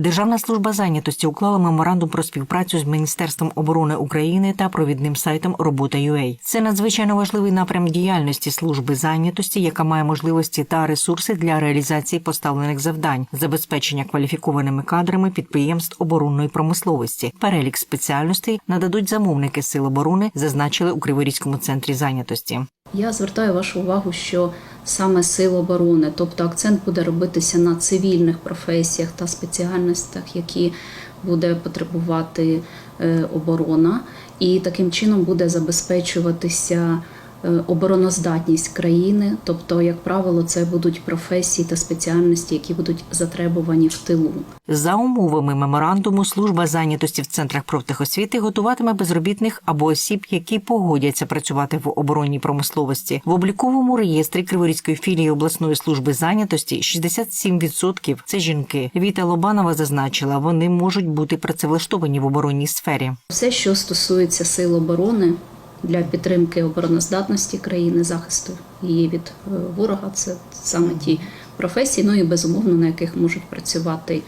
Державна служба зайнятості уклала меморандум про співпрацю з Міністерством оборони України та провідним сайтом Робота.ua. Це надзвичайно важливий напрям діяльності служби зайнятості, яка має можливості та ресурси для реалізації поставлених завдань, забезпечення кваліфікованими кадрами підприємств оборонної промисловості. Перелік спеціальностей нададуть замовники сил оборони, зазначили у Криворізькому центрі зайнятості. Я звертаю вашу увагу, що саме сил оборони, тобто акцент буде робитися на цивільних професіях та спеціальностях, які буде потребувати е, оборона, і таким чином буде забезпечуватися обороноздатність країни. Тобто, як правило, це будуть професії та спеціальності, які будуть затребувані в тилу. За умовами меморандуму, служба зайнятості в центрах профтехосвіти готуватиме безробітних або осіб, які погодяться працювати в оборонній промисловості. В обліковому реєстрі Криворізької філії обласної служби зайнятості 67% – це жінки. Віта Лобанова зазначила, вони можуть бути працевлаштовані в оборонній сфері. Все, що стосується сил оборони для підтримки обороноздатності країни, захисту її від е, ворога, це саме ті професії, ну і безумовно на яких можуть працювати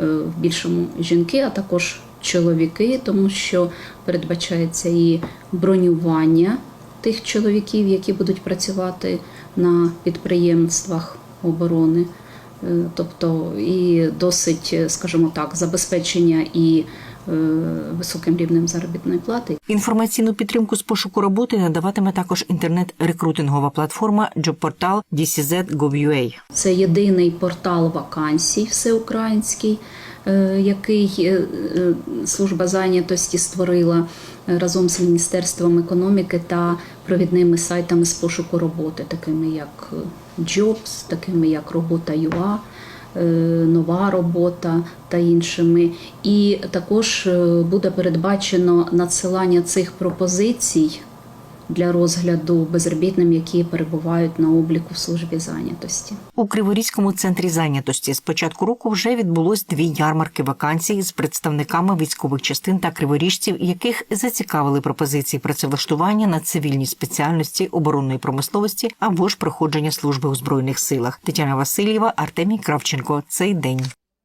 е, в більшому жінки, а також чоловіки, тому що передбачається і бронювання тих чоловіків, які будуть працювати на підприємствах оборони. Е, Тобто і досить, скажімо так, забезпечення і високим рівнем заробітної плати. Інформаційну підтримку з пошуку роботи надаватиме також інтернет-рекрутингова платформа JobPortal DCZ.gov.ua. Це єдиний портал вакансій всеукраїнський, е, який е, е, служба зайнятості створила е, разом з Міністерством економіки та провідними сайтами з пошуку роботи, такими як е, Jobs, такими як Робота.ua, е, Нова робота та іншими. І також е, буде передбачено надсилання цих пропозицій для розгляду безробітним, які перебувають на обліку в службі зайнятості. У Криворізькому центрі зайнятості з початку року вже відбулось дві ярмарки вакансій з представниками військових частин та криворіжців, яких зацікавили пропозиції працевлаштування на цивільній спеціальності оборонної промисловості або ж проходження служби у збройних силах. Тетяна Васильєва, Артемій Кравченко. Цей день.